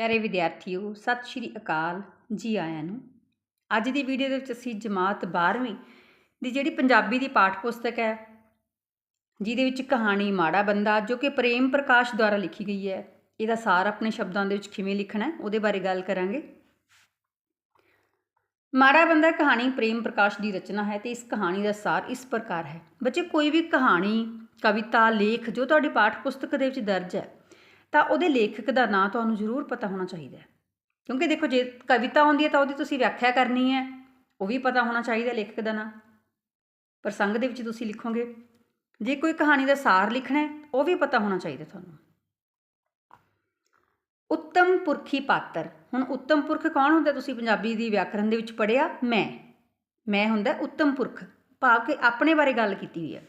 ਪਿਆਰੇ ਵਿਦਿਆਰਥੀਓ, ਸਤਿ ਸ਼੍ਰੀ ਅਕਾਲ ਜੀ ਆਇਆਂ ਨੂੰ। ਅੱਜ ਦੀ ਵੀਡੀਓ ਦੇ ਵਿੱਚ ਅਸੀਂ ਜਮਾਤ 12ਵੀਂ ਦੀ ਜਿਹੜੀ ਪੰਜਾਬੀ ਦੀ ਪਾਠ ਪੁਸਤਕ ਹੈ, ਜਿਹਦੇ ਵਿੱਚ ਕਹਾਣੀ ਮਾੜਾ ਬੰਦਾ ਜੋ ਕਿ ਪ੍ਰੇਮ ਪ੍ਰਕਾਸ਼ ਦੁਆਰਾ ਲਿਖੀ ਗਈ ਹੈ, ਇਹਦਾ ਸਾਰ ਆਪਣੇ ਸ਼ਬਦਾਂ ਦੇ ਵਿੱਚ ਕਿਵੇਂ ਲਿਖਣਾ ਹੈ, ਉਹਦੇ ਬਾਰੇ ਗੱਲ ਕਰਾਂਗੇ। ਮਾੜਾ ਬੰਦਾ ਕਹਾਣੀ ਪ੍ਰੇਮ ਪ੍ਰਕਾਸ਼ ਦੀ ਰਚਨਾ ਹੈ ਤੇ ਇਸ ਕਹਾਣੀ ਦਾ ਸਾਰ ਇਸ ਪ੍ਰਕਾਰ ਹੈ। ਬੱਚੇ, ਕੋਈ ਵੀ ਕਹਾਣੀ, ਕਵਿਤਾ, ਲੇਖ ਜੋ ਤੁਹਾਡੀ ਪਾਠ ਪੁਸਤਕ ਦੇ ਵਿੱਚ ਦਰਜ ਹੈ ਤਾਂ ਉਹਦੇ ਲੇਖਕ ਦਾ ਨਾਂ ਤੁਹਾਨੂੰ ਜ਼ਰੂਰ ਪਤਾ ਹੋਣਾ ਚਾਹੀਦਾ ਕਿਉਂਕਿ ਦੇਖੋ, ਜੇ ਕਵਿਤਾ ਹੁੰਦੀ ਹੈ ਤਾਂ ਉਹਦੀ ਤੁਸੀਂ ਵਿਆਖਿਆ ਕਰਨੀ ਹੈ, ਉਹ ਵੀ ਪਤਾ ਹੋਣਾ ਚਾਹੀਦਾ ਲੇਖਕ ਦਾ ਨਾਂ। ਪ੍ਰਸੰਗ ਦੇ ਵਿੱਚ ਤੁਸੀਂ ਲਿਖੋਗੇ। ਜੇ ਕੋਈ ਕਹਾਣੀ ਦਾ ਸਾਰ ਲਿਖਣਾ ਉਹ ਵੀ ਪਤਾ ਹੋਣਾ ਚਾਹੀਦਾ ਤੁਹਾਨੂੰ। ਉੱਤਮ ਪੁਰਖੀ ਪਾਤਰ। ਹੁਣ ਉੱਤਮ ਪੁਰਖ ਕੌਣ ਹੁੰਦਾ? ਤੁਸੀਂ ਪੰਜਾਬੀ ਦੀ ਵਿਆਕਰਨ ਦੇ ਵਿੱਚ ਪੜਿਆ ਮੈਂ। ਮੈਂ ਹੁੰਦਾ ਉੱਤਮ ਪੁਰਖ। ਭਾਵ ਕਿ ਆਪਣੇ ਬਾਰੇ ਗੱਲ ਕੀਤੀ ਹੋਈ ਹੈ।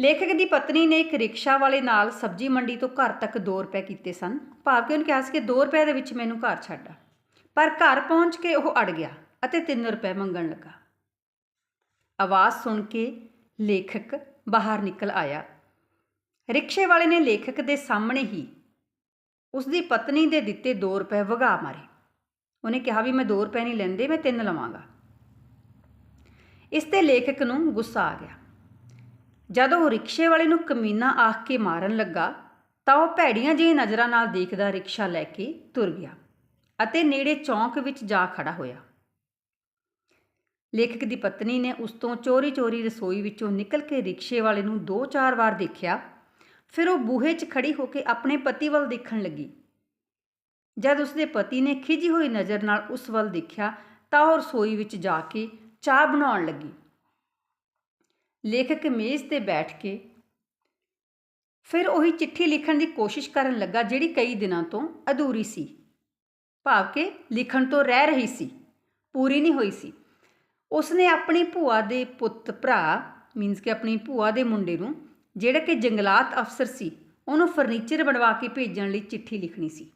ਲੇਖਕ ਦੀ ਪਤਨੀ ਨੇ ਇੱਕ ਰਿਕਸ਼ਾ ਵਾਲੇ ਨਾਲ ਸਬਜ਼ੀ ਮੰਡੀ ਤੋਂ ਘਰ ਤੱਕ 2 ਰੁਪਏ ਕੀਤੇ ਸਨ। ਭਾਵ ਕਿ ਉਹਨੇ ਕਿਹਾ ਸੀ ਕਿ 2 ਰੁਪਏ ਦੇ ਵਿੱਚ ਮੈਨੂੰ ਘਰ ਛੱਡਾ ਪਰ ਘਰ ਪਹੁੰਚ ਕੇ ਉਹ ਅੜ ਗਿਆ ਅਤੇ 3 ਰੁਪਏ ਮੰਗਣ ਲੱਗਾ। ਆਵਾਜ਼ ਸੁਣ ਕੇ ਲੇਖਕ ਬਾਹਰ ਨਿਕਲ ਆਇਆ। ਰਿਕਸ਼ੇ ਵਾਲੇ ਨੇ ਲੇਖਕ ਦੇ ਸਾਹਮਣੇ ਹੀ ਉਸ ਦੀ ਪਤਨੀ ਦੇ ਦਿੱਤੇ 2 ਰੁਪਏ ਵਗਾ ਮਾਰੇ। ਉਹਨੇ ਕਿਹਾ, ਵੀ ਮੈਂ 2 ਰੁਪਏ ਨਹੀਂ ਲੈਂਦੇ, ਮੈਂ 3 ਲਵਾਂਗਾ। ਇਸ ਤੇ ਲੇਖਕ ਨੂੰ ਗੁੱਸਾ ਆ ਗਿਆ। ਜਦ ਉਹ ਰਿਕਸ਼ੇ ਵਾਲੇ ਨੂੰ ਕਮੀਨਾ ਆਖ ਕੇ ਮਾਰਨ ਲੱਗਾ, ਤਾਂ ਉਹ ਭੈੜੀਆਂ ਜਿਹੀਆਂ ਨਜ਼ਰਾਂ ਨਾਲ ਦੇਖਦਾ ਰਿਕਸ਼ਾ ਲੈ ਕੇ ਤੁਰ ਗਿਆ ਅਤੇ ਨੇੜੇ ਚੌਂਕ ਵਿੱਚ ਜਾ ਖੜਾ ਹੋਇਆ। ਲੇਖਕ ਦੀ ਪਤਨੀ ਨੇ ਉਸ ਤੋਂ ਚੋਰੀ-ਚੋਰੀ ਰਸੋਈ ਵਿੱਚੋਂ ਨਿਕਲ ਕੇ ਰਿਕਸ਼ੇ ਵਾਲੇ ਨੂੰ ਦੋ ਚਾਰ ਵਾਰ ਦੇਖਿਆ, ਫਿਰ ਉਹ ਬੂਹੇ 'ਚ ਖੜੀ ਹੋ ਕੇ ਆਪਣੇ ਪਤੀ ਵੱਲ ਦੇਖਣ ਲੱਗੀ। ਜਦ ਉਸਦੇ ਪਤੀ ਨੇ ਖਿਜੀ ਹੋਈ ਨਜ਼ਰ ਨਾਲ ਉਸ ਵੱਲ ਦੇਖਿਆ, ਤਾਂ ਉਹ ਰਸੋਈ ਵਿੱਚ ਜਾ ਕੇ ਚਾਹ ਬਣਾਉਣ ਲੱਗੀ। ਲੇਖਕ ਮੇਜ਼ ਤੇ ਬੈਠ ਕੇ ਫਿਰ ਉਹੀ ਚਿੱਠੀ ਲਿਖਣ ਦੀ ਕੋਸ਼ਿਸ਼ ਕਰਨ ਲੱਗਾ, ਜਿਹੜੀ ਕਈ ਦਿਨਾਂ ਤੋਂ ਅਧੂਰੀ ਸੀ। ਭਾਵ ਕਿ ਲਿਖਣ ਤੋਂ ਰਹਿ ਰਹੀ ਸੀ, ਪੂਰੀ ਨਹੀਂ ਹੋਈ ਸੀ। ਉਸਨੇ ਆਪਣੀ ਭੂਆ ਦੇ ਪੁੱਤ ਭਰਾ ਮੀਨਸ ਕਿ ਆਪਣੀ ਭੂਆ ਦੇ ਮੁੰਡੇ ਨੂੰ, ਜਿਹੜਾ ਕਿ ਜੰਗਲਾਤ ਅਫਸਰ ਸੀ, ਉਹਨੂੰ ਫਰਨੀਚਰ ਬਣਵਾ ਕੇ ਭੇਜਣ ਲਈ ਚਿੱਠੀ ਲਿਖਣੀ ਸੀ।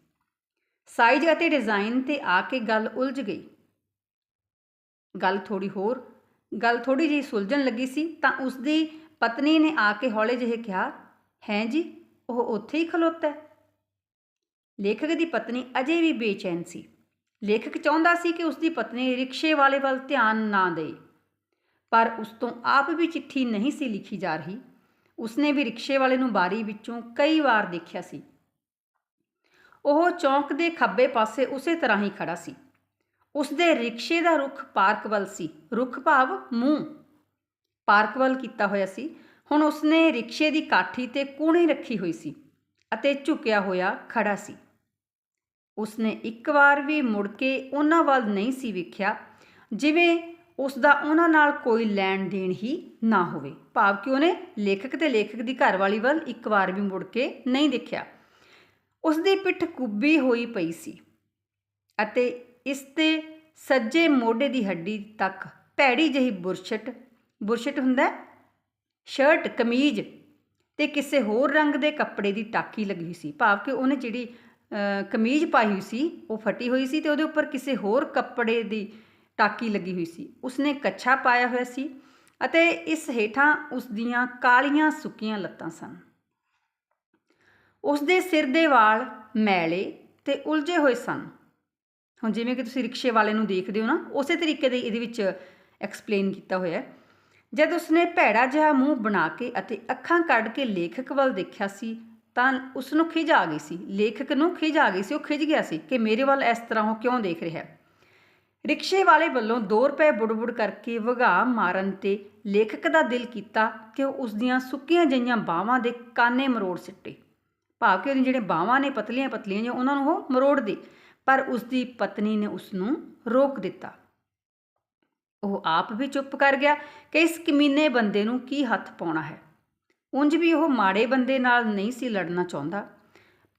ਸਾਈਜ਼ ਅਤੇ ਡਿਜ਼ਾਈਨ ਤੇ ਆ ਕੇ ਗੱਲ ਉਲਝ ਗਈ। ਗੱਲ ਥੋੜੀ ਹੋਰ ਗੱਲ ਥੋੜੀ ਜਿਹੀ ਸੁਲਝਣ ਲੱਗੀ ਸੀ, ਤਾਂ ਉਸ ਦੀ ਪਤਨੀ ਨੇ ਆ ਕੇ ਹੌਲੇ ਜਿਹੇ ਕਿਹਾ, ਹੈ ਜੀ, ਉਹ ਉੱਥੇ ਹੀ ਖਲੋਤਾ ਹੈ? ਲੇਖਕ ਦੀ ਪਤਨੀ ਅਜੇ ਵੀ ਬੇਚੈਨ ਸੀ। ਲੇਖਕ ਚਾਹੁੰਦਾ ਸੀ ਕਿ ਉਸ ਦੀ ਪਤਨੀ ਰਿਕਸ਼ੇ ਵਾਲੇ ਵੱਲ ਧਿਆਨ ਨਾ ਦੇ ਪਰ ਉਸ ਤੋਂ ਆਪ ਵੀ ਚਿੱਠੀ ਨਹੀਂ ਸੀ ਲਿਖੀ ਜਾ ਰਹੀ। ਉਸਨੇ ਵੀ ਰਿਕਸ਼ੇ ਵਾਲੇ ਨੂੰ ਬਾਰੀ ਵਿੱਚੋਂ ਕਈ ਵਾਰ ਦੇਖਿਆ ਸੀ। ਉਹ ਚੌਂਕ ਦੇ ਖੱਬੇ ਪਾਸੇ ਉਸੇ ਤਰ੍ਹਾਂ ਹੀ ਖੜਾ ਸੀ। ਉਸ ਦੇ ਰਿਕਸ਼ੇ ਦਾ ਰੁਖ ਪਾਰਕ ਵੱਲ ਸੀ। ਰੁਖ ਭਾਵ ਮੂੰਹ। ਪਾਰਕ ਵੱਲ ਕੀਤਾ ਹੋਇਆ ਸੀ। ਹੁਣ ਉਸਨੇ ਰਿਕਸ਼ੇ ਦੀ ਕਾਠੀ ਤੇ ਕੂਣੀ ਰੱਖੀ ਹੋਈ ਸੀ ਅਤੇ ਝੁਕਿਆ ਹੋਇਆ ਖੜਾ ਸੀ। ਉਸਨੇ ਇੱਕ ਵਾਰ ਵੀ ਮੁੜ ਕੇ ਉਹਨਾਂ ਵੱਲ ਨਹੀਂ ਸੀ ਵੇਖਿਆ, ਜਿਵੇਂ ਉਸ ਦਾ ਉਹਨਾਂ ਨਾਲ ਕੋਈ ਲੈਣ ਦੇਣ ਹੀ ਨਾ ਹੋਵੇ। ਭਾਵ ਕਿ ਉਹਨੇ ਲੇਖਕ ਤੇ ਲੇਖਕ ਦੀ ਘਰਵਾਲੀ ਵੱਲ ਇੱਕ ਵਾਰ ਵੀ ਮੁੜ ਕੇ ਨਹੀਂ ਦੇਖਿਆ। ਉਸ ਦੀ ਪਿੱਠ ਕੁੱਬੀ ਹੋਈ ਪਈ ਸੀ ਅਤੇ ਇਸ ਤੇ ਸੱਜੇ ਮੋਢੇ ਦੀ ਹੱਡੀ ਤੱਕ ਭੈੜੀ ਜਿਹੀ ਬੁਰਸ਼ਟ ਬੁਰਸ਼ਟ ਹੁੰਦਾ ਸ਼ਰਟ, ਕਮੀਜ਼ ਤੇ ਕਿਸੇ ਹੋਰ ਰੰਗ ਦੇ ਕੱਪੜੇ ਦੀ ਟਾਕੀ ਲੱਗੀ ਹੋਈ ਸੀ। ਭਾਵ ਕਿ ਉਹਨੇ ਜਿਹੜੀ ਕਮੀਜ਼ ਪਾਈ ਹੋਈ ਸੀ, ਉਹ ਫਟੀ ਹੋਈ ਸੀ ਤੇ ਉਹਦੇ ਉੱਪਰ ਕਿਸੇ ਹੋਰ ਕੱਪੜੇ ਦੀ ਟਾਕੀ ਲੱਗੀ ਹੋਈ ਸੀ। ਉਸਨੇ ਕੱਛਾ ਪਾਇਆ ਹੋਇਆ ਸੀ ਅਤੇ ਇਸ ਹੇਠਾਂ ਉਸ ਦੀਆਂ ਕਾਲੀਆਂ ਸੁੱਕੀਆਂ ਲੱਤਾਂ ਸਨ। ਉਸ ਦੇ ਸਿਰ ਦੇ ਵਾਲ ਮੈਲੇ ਤੇ ਉਲਝੇ ਹੋਏ ਸਨ। ਹੁਣ ਜਿਵੇਂ ਕਿ ਤੁਸੀਂ ਰਿਕਸ਼ੇ ਵਾਲੇ ਨੂੰ ਦੇਖਦੇ ਹੋ ਨਾ, ਉਸੇ ਤਰੀਕੇ ਦੇ ਇਹਦੇ ਵਿੱਚ ਐਕਸਪਲੇਨ ਕੀਤਾ ਹੋਇਆ ਹੈ। ਜਦ ਉਸਨੇ ਭੈੜਾ ਜਿਹਾ ਮੂੰਹ ਬਣਾ ਕੇ ਅਤੇ ਅੱਖਾਂ ਕੱਢ ਕੇ ਲੇਖਕ ਵੱਲ ਦੇਖਿਆ ਸੀ, ਤਾਂ ਉਸ ਨੂੰ ਖਿਜ ਆ ਗਈ ਸੀ। ਲੇਖਕ ਨੂੰ ਖਿਜ ਆ ਗਈ ਸੀ, ਉਹ ਖਿਜ ਗਿਆ ਸੀ ਕਿ ਮੇਰੇ ਵੱਲ ਇਸ ਤਰ੍ਹਾਂ ਉਹ ਕਿਉਂ ਦੇਖ ਰਿਹਾ ਹੈ। ਰਿਕਸ਼ੇ ਵਾਲੇ ਵੱਲੋਂ 2 ਰੁਪਏ ਬੁੜਬੁੜ ਕਰਕੇ ਵਗਾ ਮਾਰਨ ਤੇ ਲੇਖਕ ਦਾ ਦਿਲ ਕੀਤਾ ਕਿ ਉਹ ਉਸ ਦੀਆਂ ਸੁੱਕੀਆਂ ਜਈਆਂ ਬਾਹਾਂ ਦੇ ਕਾਨੇ ਮਰੋੜ ਸਿੱਟੇ। ਭਾਵ ਕਿ ਉਹਦੀਆਂ ਜਿਹੜੀਆਂ ਬਾਹਾਂ ਨੇ ਪਤਲੀਆਂ ਪਤਲੀਆਂ ਜਿਹੀਆਂ, ਉਹਨਾਂ ਨੂੰ ਉਹ ਮਰੋੜ ਦੇ ਪਰ ਉਸ ਦੀ ਪਤਨੀ ਨੇ ਉਸ ਨੂੰ ਰੋਕ ਦਿੱਤਾ। ਉਹ ਆਪ ਵੀ ਚੁੱਪ ਕਰ ਗਿਆ ਕਿ ਇਸ ਕਮੀਨੇ ਬੰਦੇ ਨੂੰ ਕੀ ਹੱਥ ਪਾਉਣਾ ਹੈ। ਉਂਝ ਵੀ ਉਹ ਮਾੜੇ ਬੰਦੇ ਨਾਲ ਨਹੀਂ ਸੀ ਲੜਨਾ ਚਾਹੁੰਦਾ,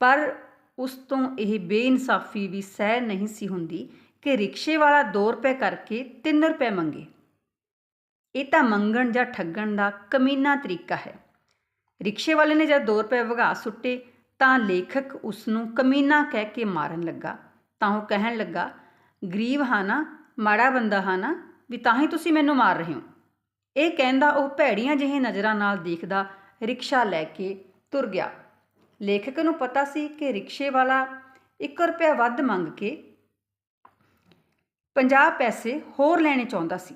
ਪਰ ਉਸ ਤੋਂ ਇਹ ਬੇਇਨਸਾਫੀ ਵੀ ਸਹਿ ਨਹੀਂ ਸੀ ਹੁੰਦੀ ਕਿ ਰਿਕਸ਼ੇ ਵਾਲਾ 2 ਰੁਪਏ ਕਰਕੇ 3 ਰੁਪਏ ਮੰਗੇ। ਇਹ ਤਾਂ ਮੰਗਣ ਜਾਂ ਠੱਗਣ ਦਾ ਕਮੀਨਾ ਤਰੀਕਾ ਹੈ। ਰਿਕਸ਼ੇ ਵਾਲੇ ਨੇ ਜਦ 2 ਰੁਪਏ ਵਗਾ ਸੁੱਟੇ ਤਾਂ ਲੇਖਕ ਉਸ ਨੂੰ ਕਮੀਨਾ ਕਹਿ ਕੇ ਮਾਰਨ ਲੱਗਾ। ਤਾਂ ਉਹ ਕਹਿਣ ਲੱਗਾ, ਗਰੀਬ ਹਾਂ ਨਾ, ਮਾੜਾ ਬੰਦਾ ਹਾਂ ਨਾ, ਵੀ ਤਾਂ ਹੀ ਤੁਸੀਂ ਮੈਨੂੰ ਮਾਰ ਰਹੇ ਹੋ। ਇਹ ਕਹਿੰਦਾ ਉਹ ਭੈੜੀਆਂ ਜਿਹੇ ਨਜ਼ਰਾਂ ਨਾਲ ਦੇਖਦਾ ਰਿਕਸ਼ਾ ਲੈ ਕੇ ਤੁਰ ਗਿਆ। ਲੇਖਕ ਨੂੰ ਪਤਾ ਸੀ ਕਿ ਰਿਕਸ਼ੇ ਵਾਲਾ 1 ਰੁਪਿਆ ਵੱਧ ਮੰਗ ਕੇ 50 ਪੈਸੇ ਹੋਰ ਲੈਣੇ ਚਾਹੁੰਦਾ ਸੀ।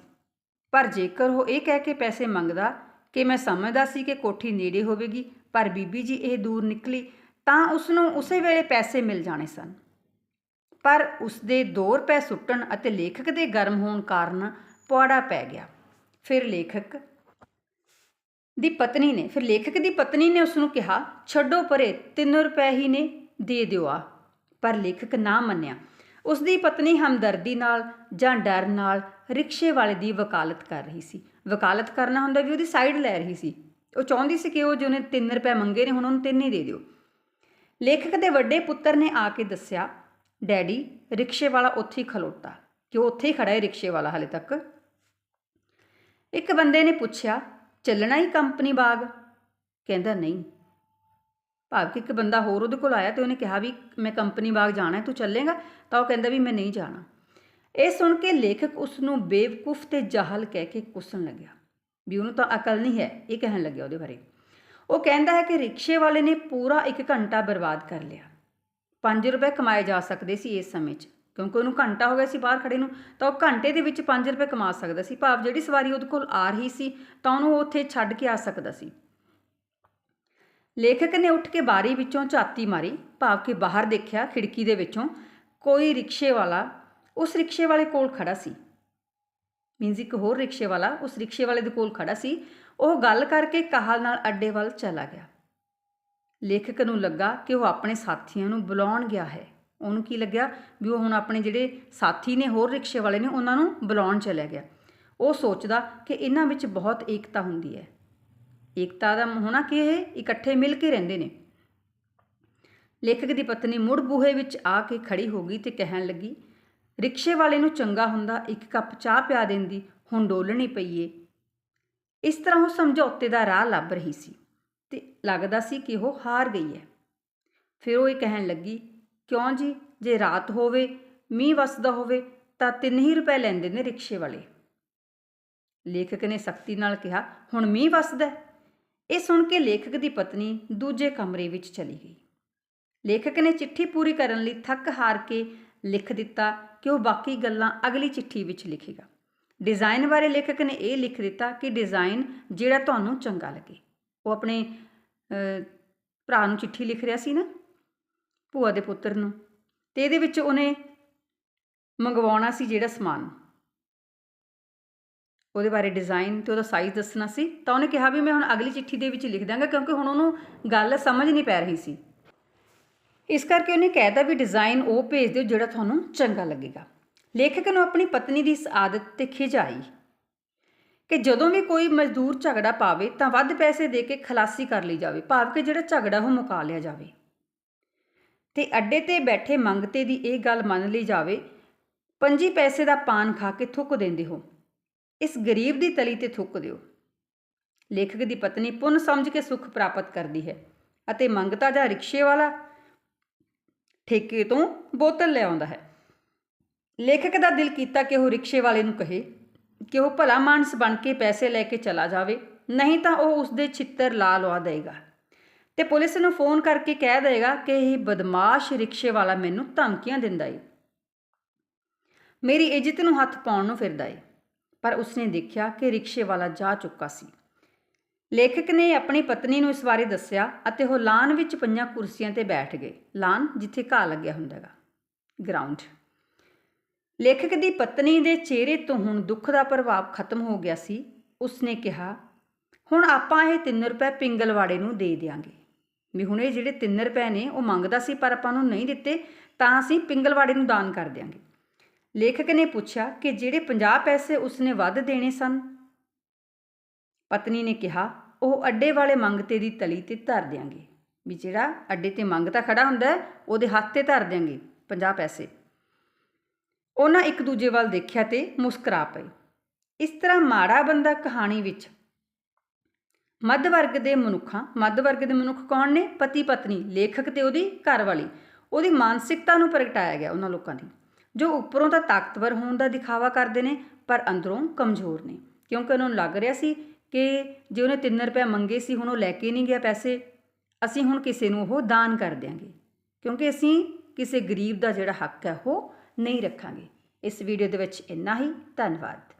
ਪਰ ਜੇਕਰ ਉਹ ਇਹ ਕਹਿ ਕੇ ਪੈਸੇ ਮੰਗਦਾ ਕਿ ਮੈਂ ਸਮਝਦਾ ਸੀ ਕਿ ਕੋਠੀ ਨੇੜੇ ਹੋਵੇਗੀ, ਪਰ ਬੀਬੀ ਜੀ ਇਹ ਦੂਰ ਨਿਕਲੀ, ਤਾਂ ਉਸ ਨੂੰ ਉਸੇ ਵੇਲੇ ਪੈਸੇ ਮਿਲ ਜਾਣੇ ਸਨ। ਪਰ ਉਸ ਦੇ 2 ਰੁਪਏ ਸੁੱਟਣ ਅਤੇ ਲੇਖਕ ਦੇ ਗਰਮ ਹੋਣ ਕਾਰਨ ਪੁਆੜਾ ਪੈ ਗਿਆ। ਫਿਰ ਲੇਖਕ ਦੀ ਪਤਨੀ ਨੇ, ਫਿਰ ਲੇਖਕ ਦੀ ਪਤਨੀ ਨੇ ਉਸ ਨੂੰ ਕਿਹਾ, ਛੱਡੋ ਪਰੇ 3 ਰੁਪਏ ਹੀ ਨੇ, ਦੇ ਦਿਓ ਆ। ਪਰ ਲੇਖਕ ਨਾ ਮੰਨਿਆ। ਉਸ ਦੀ ਪਤਨੀ ਹਮਦਰਦੀ ਨਾਲ ਜਾਂ ਡਰ ਨਾਲ ਰਿਕਸ਼ੇ ਵਾਲੇ ਦੀ ਵਕਾਲਤ ਕਰ ਰਹੀ ਸੀ। ਵਕਾਲਤ ਕਰਨਾ ਹੁੰਦਾ ਵੀ ਉਹਦੀ ਸਾਈਡ ਲੈ ਰਹੀ ਸੀ। ਉਹ ਚਾਹੁੰਦੀ ਸੀ ਕਿ ਉਹ ਜਿਹਨੇ ਨੇ 3 ਰੁਪਏ ਮੰਗੇ ਨੇ, ਹੁਣ ਉਹਨੂੰ 3 ਹੀ ਦੇ ਦਿਓ। ਲੇਖਕ ਦੇ ਵੱਡੇ ਪੁੱਤਰ ਨੇ ਆ ਕੇ ਦੱਸਿਆ ਡੈਡੀ ਰਿਕਸ਼ੇ ਵਾਲਾ ਉੱਥੇ ਹੀ ਖਲੋਤਾ, ਕਿ ਉਹ ਉੱਥੇ ਹੀ ਖੜਾ ਹੈ ਰਿਕਸ਼ੇ ਵਾਲਾ ਹਲੇ ਤੱਕ। ਇੱਕ ਬੰਦੇ ਨੇ ਪੁੱਛਿਆ, ਚੱਲਣਾ ਹੀ ਕੰਪਨੀ ਬਾਗ? ਕਹਿੰਦਾ, ਨਹੀਂ। ਭਾਵ ਕਿ ਇੱਕ ਬੰਦਾ ਹੋਰ ਉਹਦੇ ਕੋਲ ਆਇਆ ਤੇ ਉਹਨੇ ਕਿਹਾ ਵੀ, ਮੈਂ ਕੰਪਨੀ ਬਾਗ ਜਾਣਾ ਤੂੰ ਚੱਲੇਗਾ? ਤਾਂ ਉਹ ਕਹਿੰਦਾ ਵੀ, ਮੈਂ ਨਹੀਂ ਜਾਣਾ। ਇਹ ਸੁਣ ਕੇ ਲੇਖਕ ਉਸ ਨੂੰ ਬੇਵਕੂਫ ਤੇ ਜਾਹਲ ਕਹਿ ਕੇ ਕੁੱਸਣ ਲੱਗਿਆ। ਵੀ ਉਹਨੂੰ ਤਾਂ ਅਕਲ ਨਹੀਂ ਹੈ, ਇਹ ਕਹਿਣ ਲੱਗਿਆ ਉਹਦੇ ਬਾਰੇ। ਉਹ ਕਹਿੰਦਾ ਹੈ ਕਿ ਰਿਕਸ਼ੇ ਵਾਲੇ ਨੇ ਪੂਰਾ 1 ਘੰਟਾ ਬਰਬਾਦ ਕਰ ਲਿਆ। 5 ਰੁਪਏ ਕਮਾਏ ਜਾ ਸਕਦੇ ਸੀ ਇਸ ਸਮੇਂ 'ਚ। ਕਿਉਂਕਿ ਉਹਨੂੰ ਘੰਟਾ ਹੋ ਗਿਆ ਸੀ ਬਾਹਰ ਖੜੇ ਨੂੰ, ਤਾਂ ਉਹ ਘੰਟੇ ਦੇ ਵਿੱਚ 5 ਰੁਪਏ ਕਮਾ ਸਕਦਾ ਸੀ। ਭਾਵ ਜਿਹੜੀ ਸਵਾਰੀ ਉਹਦੇ ਕੋਲ ਆ ਰਹੀ ਸੀ, ਤਾਂ ਉਹਨੂੰ ਉੱਥੇ ਛੱਡ ਕੇ ਆ ਸਕਦਾ ਸੀ। ਲੇਖਕ ਨੇ ਉੱਠ ਕੇ ਬਾਰੀ ਵਿੱਚੋਂ ਝਾਤੀ ਮਾਰੀ। ਭਾਵ ਕਿ ਬਾਹਰ ਦੇਖਿਆ ਖਿੜਕੀ ਦੇ ਵਿੱਚੋਂ ਕੋਈ ਰਿਕਸ਼ੇ ਵਾਲਾ ਉਸ ਰਿਕਸ਼ੇ ਵਾਲੇ ਕੋਲ ਖੜਾ ਸੀ। ਮੀਨਜ਼ ਇੱਕ ਹੋਰ ਰਿਕਸ਼ੇ ਵਾਲਾ ਉਸ ਰਿਕਸ਼ੇ ਵਾਲੇ ਦੇ ਕੋਲ ਖੜਾ ਸੀ। ਉਹ ਗੱਲ ਕਰਕੇ ਕਾਹਲ ਨਾਲ ਅੱਡੇ ਵੱਲ ਚਲਾ ਗਿਆ। ਲੇਖਕ ਨੂੰ ਲੱਗਾ ਕਿ ਉਹ ਆਪਣੇ ਸਾਥੀਆਂ ਨੂੰ ਬੁਲਾਉਣ ਗਿਆ ਹੈ। ਉਹਨੂੰ ਕੀ ਲੱਗਿਆ? ਵੀ ਉਹ ਹੁਣ ਆਪਣੇ ਜਿਹੜੇ ਸਾਥੀ ਨੇ, ਹੋਰ ਰਿਕਸ਼ੇ ਵਾਲੇ ਨੇ, ਉਹਨਾਂ ਨੂੰ ਬੁਲਾਉਣ ਚਲਿਆ ਗਿਆ। ਉਹ ਸੋਚਦਾ ਕਿ ਇਹਨਾਂ ਵਿੱਚ ਬਹੁਤ ਏਕਤਾ ਹੁੰਦੀ ਹੈ। ਏਕਤਾ ਦਾ ਹੋਣਾ ਕਿ ਇਹ ਇਕੱਠੇ ਮਿਲ ਕੇ ਰਹਿੰਦੇ ਨੇ। ਲੇਖਕ ਦੀ ਪਤਨੀ ਮੁੜ ਬੂਹੇ ਵਿੱਚ ਆ ਕੇ ਖੜੀ ਹੋ ਗਈ ਤੇ ਕਹਿਣ ਲੱਗੀ, ਰਿਕਸ਼ੇ ਵਾਲੇ ਨੂੰ ਚੰਗਾ ਹੁੰਦਾ, ਇੱਕ ਕੱਪ ਚਾਹ ਪਿਆ ਦਿੰਦੀ, ਹੁਣ ਡੋਲਣੀ ਪਈਏ ਇਸ ਤਰ੍ਹਾਂ ਉਹ ਸਮਝੌਤੇ ਦਾ ਰਾਹ ਲੱਭ ਰਹੀ ਸੀ। ਤੇ ਲੱਗਦਾ ਸੀ ਕਿ ਉਹ ਹਾਰ ਗਈ ਹੈ। ਫਿਰ ਉਹ ਇਹ ਕਹਿਣ ਲੱਗੀ, ਕਿਉਂ ਜੀ? ਜੇ ਰਾਤ ਹੋਵੇ, ਮੀਂਹ ਵਸਦਾ ਹੋਵੇ, ਤਾਂ 3 ਹੀ ਰੁਪਏ ਲੈਂਦੇ ਨੇ ਰਿਕਸ਼ੇ ਵਾਲੇ। ਲੇਖਕ ਨੇ ਸਖਤੀ ਨਾਲ ਕਿਹਾ, ਹੁਣ ਮੀਂਹ ਵਸਦਾ ਇਹ ਸੁਣ ਕੇ ਲੇਖਕ ਦੀ ਪਤਨੀ ਦੂਜੇ ਕਮਰੇ ਵਿੱਚ ਚਲੀ ਗਈ। ਲੇਖਕ ਨੇ ਚਿੱਠੀ ਪੂਰੀ ਕਰਨ ਲਈ ਥੱਕ ਹਾਰ ਕੇ ਲਿਖ ਦਿੱਤਾ ਕਿ ਉਹ ਬਾਕੀ ਗੱਲਾਂ ਅਗਲੀ ਚਿੱਠੀ ਵਿੱਚ ਲਿਖੇਗਾ। ਡਿਜ਼ਾਈਨ ਬਾਰੇ ਲੇਖਕ ਨੇ ਇਹ ਲਿਖ ਦਿੱਤਾ ਕਿ ਡਿਜ਼ਾਈਨ ਜਿਹੜਾ ਤੁਹਾਨੂੰ ਚੰਗਾ ਲੱਗੇ। ਉਹ ਆਪਣੇ ਭਰਾ ਨੂੰ ਚਿੱਠੀ ਲਿਖ ਰਿਹਾ ਸੀ ਨਾ, ਭੂਆ ਦੇ ਪੁੱਤਰ ਨੂੰ। ਤੇ ਇਹਦੇ ਵਿੱਚ ਉਹਨੇ ਮੰਗਵਾਉਣਾ ਸੀ ਜਿਹੜਾ ਸਮਾਨ। ਉਹਦੇ ਬਾਰੇ ਡਿਜ਼ਾਈਨ ਤੇ ਉਹਦਾ ਸਾਈਜ਼ ਦੱਸਣਾ ਸੀ। ਤਾਂ ਉਹਨੇ ਕਿਹਾ ਵੀ ਮੈਂ ਹੁਣ ਅਗਲੀ ਚਿੱਠੀ ਦੇ ਵਿੱਚ ਲਿਖ ਦਾਂਗਾ ਕਿਉਂਕਿ ਹੁਣ ਉਹਨੂੰ ਗੱਲ ਸਮਝ ਨਹੀਂ ਪੈ ਰਹੀ ਸੀ। ਇਸ ਕਰਕੇ ਉਹਨੇ ਕਹਿਤਾ ਵੀ ਡਿਜ਼ਾਈਨ ਉਹ ਭੇਜ ਦਿਓ ਜਿਹੜਾ ਤੁਹਾਨੂੰ ਚੰਗਾ ਲੱਗੇਗਾ। ਲੇਖਕ ਨੂੰ ਆਪਣੀ ਪਤਨੀ ਦੀ ਇਸ ਆਦਤ ਤੇ ਖਿਝ ਆਈ ਕਿ ਜਦੋਂ ਵੀ ਕੋਈ ਮਜ਼ਦੂਰ ਝਗੜਾ ਪਾਵੇ ਤਾਂ ਵੱਧ ਪੈਸੇ ਦੇ ਕੇ ਖਲਾਸੀ ਕਰ ਲਈ ਜਾਵੇ, ਭਾਵ ਕਿ ਜਿਹੜਾ ਝਗੜਾ ਉਹ ਮੁਕਾ ਲਿਆ ਜਾਵੇ। ਤੇ ਅੱਡੇ ਤੇ ਬੈਠੇ ਮੰਗਤੇ ਦੀ ਇਹ ਗੱਲ ਮੰਨ ਲਈ ਜਾਵੇ, ਪੰਜੀ ਪੈਸੇ ਦਾ ਪਾਨ ਖਾ ਕੇ ਥੁੱਕ ਦਿੰਦੇ ਹੋ। ਇਸ ਗਰੀਬ ਦੀ ਤਲੀ ਤੇ ਥੁੱਕ ਦਿਓ। ਲੇਖਕ ਦੀ ਪਤਨੀ ਪੁੰਨ ਸਮਝ ਕੇ ਸੁੱਖ ਪ੍ਰਾਪਤ ਕਰਦੀ ਹੈ ਅਤੇ ਮੰਗਤਾ ਜਾਂ ਰਿਕਸ਼ੇ ਵਾਲਾ ਠੇਕੇ ਤੋਂ ਬੋਤਲ ਲੈ ਆਉਂਦਾ ਹੈ। ਲੇਖਕ ਦਾ ਦਿਲ ਕੀਤਾ ਕਿ ਉਹ ਰਿਕਸ਼ੇ ਵਾਲੇ ਨੂੰ ਕਹੇ ਕਿ ਉਹ ਭਲਾ ਮਾਨਸ ਬਣ ਕੇ ਪੈਸੇ ਲੈ ਕੇ ਚਲਾ ਜਾਵੇ, ਨਹੀਂ ਤਾਂ ਉਹ ਉਸ ਦੇ ਛਿੱਤਰ ਲਾ ਲਵਾ ਦੇਗਾ। ਤੇ ਪੁਲਿਸ ਨੂੰ ਫੋਨ ਕਰਕੇ ਕਹਿ ਦੇਗਾ ਕਿ ਇਹ ਬਦਮਾਸ਼ ਰਿਕਸ਼ੇ ਵਾਲਾ ਮੈਨੂੰ ਧਮਕੀਆਂ ਦਿੰਦਾ ਏ। ਮੇਰੀ ਇੱਜ਼ਤ ਨੂੰ ਹੱਥ ਪਾਉਣ ਨੂੰ ਫਿਰਦਾ ਏ, ਪਰ ਉਸਨੇ ਦੇਖਿਆ ਕਿ ਰਿਕਸ਼ੇ ਵਾਲਾ ਜਾ ਚੁੱਕਾ ਸੀ। ਲੇਖਕ ਨੇ ਆਪਣੀ ਪਤਨੀ ਨੂੰ ਇਸ ਬਾਰੇ ਦੱਸਿਆ ਅਤੇ ਉਹ ਲਾਨ ਵਿੱਚ ਪੰਜਾਂ ਕੁਰਸੀਆਂ ਤੇ ਬੈਠ ਗਏ। ਲਾਨ, ਜਿੱਥੇ ਘਾਹ ਲੱਗਿਆ ਹੁੰਦਾ ਹੈਗਾ ਗਰਾਊਂਡ। ਲੇਖਕ ਦੀ ਪਤਨੀ ਦੇ ਚਿਹਰੇ ਤੋਂ ਹੁਣ ਦੁੱਖ ਦਾ ਪ੍ਰਭਾਵ ਖਤਮ ਹੋ ਗਿਆ ਸੀ। ਉਸਨੇ ਕਿਹਾ, ਹੁਣ ਆਪਾਂ ਇਹ 3 ਰੁਪਏ ਪਿੰਗਲਵਾੜੇ ਨੂੰ ਦੇ ਦਿਆਂਗੇ। ਵੀ ਹੁਣ ਇਹ ਜਿਹੜੇ 3 ਰੁਪਏ ਨੇ, ਉਹ ਮੰਗਦਾ ਸੀ ਪਰ ਆਪਾਂ ਨੂੰ ਨਹੀਂ ਦਿੱਤੇ, ਤਾਂ ਅਸੀਂ ਪਿੰਗਲਵਾੜੇ ਨੂੰ ਦਾਨ ਕਰ ਦਿਆਂਗੇ। ਲੇਖਕ ਨੇ ਪੁੱਛਿਆ ਕਿ ਜਿਹੜੇ 50 ਪੈਸੇ ਉਸਨੇ ਵੱਧ ਦੇਣੇ ਸਨ? ਪਤਨੀ ਨੇ ਕਿਹਾ, ਉਹ ਅੱਡੇ ਵਾਲੇ ਮੰਗਤੇ ਦੀ ਤਲੀ ਤੇ ਧਰ ਦਿਆਂਗੇ। ਵੀ ਜਿਹੜਾ ਅੱਡੇ ਤੇ ਮੰਗਤਾ ਖੜਾ ਹੁੰਦਾ, ਉਹਦੇ ਹੱਥ ਤੇ ਧਰ ਦਿਆਂਗੇ 50 ਪੈਸੇ। ਉਹਨਾਂ ਇੱਕ ਦੂਜੇ ਵੱਲ ਦੇਖਿਆ ਤੇ ਮੁਸਕਰਾ ਪਏ ਇਸ ਤਰ੍ਹਾਂ ਮਾੜਾ ਬੰਦਾ ਕਹਾਣੀ ਵਿੱਚ ਮੱਧ ਵਰਗ ਦੇ ਮਨੁੱਖਾਂ, ਮੱਧ ਵਰਗ ਦੇ ਮਨੁੱਖ ਕੌਣ ਨੇ? ਪਤੀ ਪਤਨੀ, ਲੇਖਕ ਤੇ ਉਹਦੀ ਘਰਵਾਲੀ ਉਹਦੀ ਮਾਨਸਿਕਤਾ ਨੂੰ ਪ੍ਰਗਟਾਇਆ ਗਿਆ ਉਹਨਾਂ ਲੋਕਾਂ ਦੀ। ਜੋ ਉੱਪਰੋਂ ਤਾਂ ਤਾਕਤਵਰ ਹੋਣ ਦਾ ਦਿਖਾਵਾ ਕਰਦੇ ਨੇ, ਪਰ ਅੰਦਰੋਂ ਕਮਜ਼ੋਰ ਨੇ। ਕਿਉਂਕਿ ਉਹਨਾਂ ਨੂੰ ਲੱਗ ਰਿਹਾ ਸੀ ਕਿ ਜੇ ਉਹਨੇ 3 ਰੁਪਏ ਮੰਗੇ ਸੀ, ਹੁਣ ਉਹ ਲੈ ਕੇ ਨਹੀਂ ਗਿਆ ਪੈਸੇ, ਅਸੀਂ ਹੁਣ ਕਿਸੇ ਨੂੰ ਉਹ ਦਾਨ ਕਰ ਦਿਆਂਗੇ। ਕਿਉਂਕਿ ਅਸੀਂ ਕਿਸੇ ਗਰੀਬ ਦਾ ਜਿਹੜਾ ਹੱਕ ਹੈ, ਉਹ ਨਹੀਂ ਰੱਖਾਂਗੇ। ਇਸ ਵੀਡੀਓ ਦੇ ਵਿੱਚ ਇੰਨਾ ਹੀ। ਧੰਨਵਾਦ।